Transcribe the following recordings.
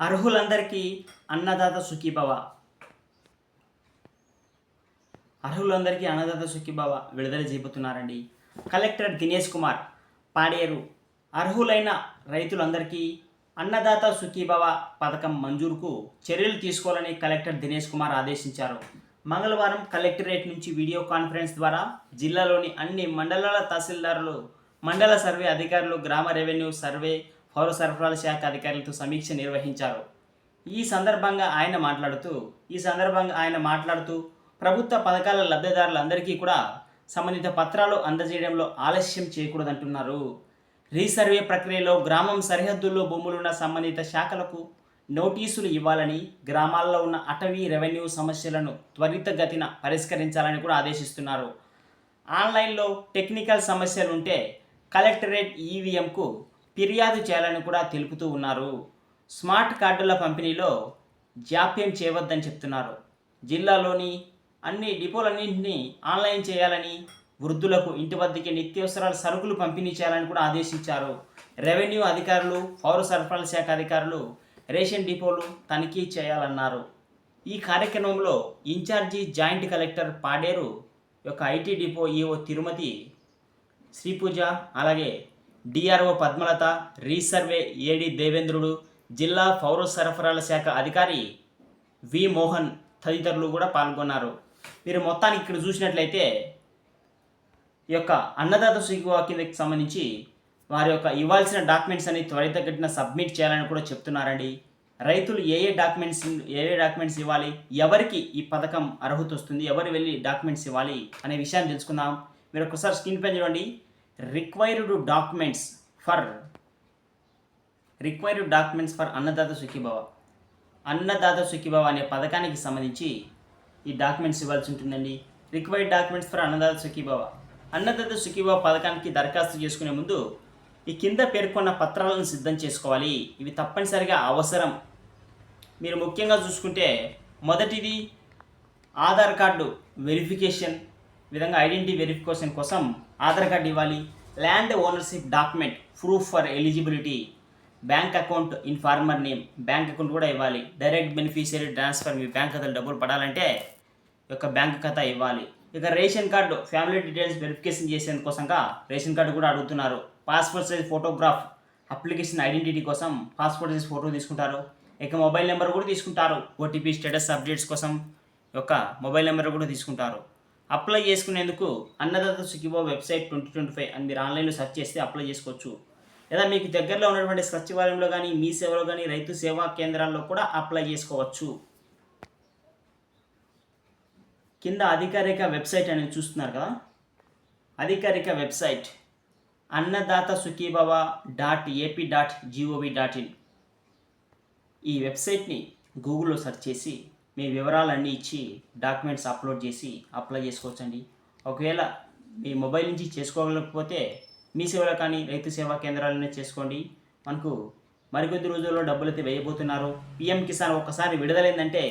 అర్హులందరికీ అన్నదాత సుఖీభవ అర్హులందరికీ అన్నదాత సుఖీభవ విడుదల చేయబోతున్నారండి. కలెక్టర్ దినేష్ కుమార్ పాడేరు. అర్హులైన రైతులందరికీ అన్నదాత సుఖీభవ పథకం మంజూరుకు చర్యలు తీసుకోవాలని కలెక్టర్ దినేష్ కుమార్ ఆదేశించారు. మంగళవారం కలెక్టరేట్ నుంచి వీడియో కాన్ఫరెన్స్ ద్వారా జిల్లాలోని అన్ని మండలాల తహసీల్దారులు మండల సర్వే అధికారులు గ్రామ రెవెన్యూ సర్వే పౌర సరఫరాల శాఖ అధికారులతో సమీక్ష నిర్వహించారు. ఈ సందర్భంగా ఆయన మాట్లాడుతూ ఈ సందర్భంగా ఆయన మాట్లాడుతూ ప్రభుత్వ పథకాల లబ్ధిదారులందరికీ కూడా సంబంధిత పత్రాలు అందజేయడంలో ఆలస్యం చేయకూడదంటున్నారు. రీసర్వే ప్రక్రియలో గ్రామం సరిహద్దుల్లో భూములున్న సంబంధిత శాఖలకు నోటీసులు ఇవ్వాలని గ్రామాల్లో ఉన్న అటవీ రెవెన్యూ సమస్యలను త్వరితగతిన పరిష్కరించాలని కూడా ఆదేశిస్తున్నారు. ఆన్లైన్లో టెక్నికల్ సమస్యలు ఉంటే కలెక్టరేట్ ఈవీఎంకు ఫిర్యాదు చేయాలని కూడా తెలుపుతూ ఉన్నారు. స్మార్ట్ కార్డుల పంపిణీలో జాప్యం చేయవద్దని చెప్తున్నారు. జిల్లాలోని అన్ని డిపోలన్నింటినీ ఆన్లైన్ చేయాలని వృద్ధులకు ఇంటి వద్దకి నిత్యావసరాల సరుకులు పంపిణీ చేయాలని కూడా ఆదేశించారు. రెవెన్యూ అధికారులు పౌర సరఫరాల శాఖ అధికారులు రేషన్ డిపోలు తనిఖీ చేయాలన్నారు. ఈ కార్యక్రమంలో ఇన్ఛార్జి జాయింట్ కలెక్టర్ పాడేరు యొక్క ఐటీ డిపో ఈఓ తిరుమతి శ్రీపూజ అలాగే డిఆర్ఓ పద్మలత రీసర్వే ఏడి దేవేంద్రుడు జిల్లా పౌర సరఫరాల శాఖ అధికారి వి మోహన్ తదితరులు కూడా పాల్గొన్నారు. మీరు మొత్తానికి ఇక్కడ చూసినట్లయితే ఈ యొక్క అన్నదాత సుఖీవా కిందకి సంబంధించి వారి యొక్క ఇవ్వాల్సిన డాక్యుమెంట్స్ అని త్వరితగతిన సబ్మిట్ చేయాలని కూడా చెప్తున్నారండి. రైతులు ఏ ఏ డాక్యుమెంట్స్ ఏ ఏ డాక్యుమెంట్స్ ఇవ్వాలి ఎవరికి ఈ పథకం అర్హత వస్తుంది ఎవరు వెళ్ళి డాక్యుమెంట్స్ ఇవ్వాలి అనే విషయాన్ని తెలుసుకుందాం. మీరు ఒకసారి స్క్రీన్ పైన చూడండి. Required documents for required documents for Annadata Sukhibhava Annadata Sukhibhava అనే పథకానికి సంబంధించి ఈ డాక్యుమెంట్స్ ఇవ్వాల్సి ఉంటుందండి. Required documents for Annadata Sukhibhava Annadata Sukhibhava పథకానికి దరఖాస్తు చేసుకునే ముందు ఈ కింద పేర్కొన్న పత్రాలను సిద్ధం చేసుకోవాలి. ఇవి తప్పనిసరిగా అవసరం. మీరు ముఖ్యంగా చూసుకుంటే మొదటిది ఆధార్ కార్డు వెరిఫికేషన్ విధంగా ఐడెంటిటీ వెరిఫికేషన్ కోసం ఆధార్ కార్డు ఇవ్వాలి. Land ownership document proof for eligibility bank account in farmer name bank account కూడా ఇవ్వాలి. డైరెక్ట్ బెనిఫిషియరీ ట్రాన్స్ఫర్ మీ బ్యాంక్ ఖాతాలో డబ్బులు పడాలంటే యొక్క బ్యాంక్ ఖాతా ఇవ్వాలి. ఇక ration card family details verification చేసేందుకోసంగా ration card కూడా అడుగుతున్నారు. Passport size photograph application identity కోసం పాస్పోర్ట్ సైజ్ ఫోటో తీసుకుంటారు. ఇక మొబైల్ నెంబర్ కూడా తీసుకుంటారు. ఓటీపీ స్టేటస్ అప్డేట్స్ కోసం యొక్క మొబైల్ నెంబర్ కూడా తీసుకుంటారు. అప్లై చేసుకునేందుకు Annadata Sukhibhava website twenty twenty five అని మీరు ఆన్లైన్లో సెర్చ్ చేస్తే అప్లై చేసుకోవచ్చు. లేదా మీకు దగ్గరలో ఉన్నటువంటి సచివాలయంలో కానీ మీ సేవలో కానీ రైతు సేవా కేంద్రాల్లో కూడా అప్లై చేసుకోవచ్చు. కింద అధికారిక వెబ్సైట్ అనేది చూస్తున్నారు కదా? అధికారిక website Annadata Sukhibhava dot AP dot GOV dot in. ఈ వెబ్సైట్ని గూగుల్లో సెర్చ్ చేసి మీ వివరాలన్నీ ఇచ్చి డాక్యుమెంట్స్ అప్లోడ్ చేసి అప్లై చేసుకోవచ్చండి. ఒకవేళ మీ మొబైల్ నుంచి చేసుకోగలకపోతే మీ సేవలో కానీ రైతు సేవా కేంద్రాలనే చేసుకోండి. మనకు మరికొద్ది రోజుల్లో డబ్బులు అయితే వేయబోతున్నారు. పిఎం కిసాన్ ఒక్కసారి విడుదలైందంటే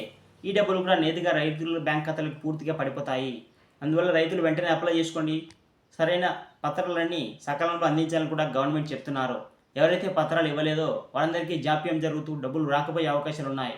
ఈ డబ్బులు కూడా నేరుగా రైతుల బ్యాంక్ ఖాతాలకు పూర్తిగా పడిపోతాయి. అందువల్ల రైతులు వెంటనే అప్లై చేసుకోండి. సరైన పత్రాలన్నీ సకాలంలో అందించాలని కూడా గవర్నమెంట్ చెప్తున్నారు. ఎవరైతే పత్రాలు ఇవ్వలేదో వాళ్ళందరికీ జాప్యం జరుగుతూ డబ్బులు రాకపోయే అవకాశాలు ఉన్నాయి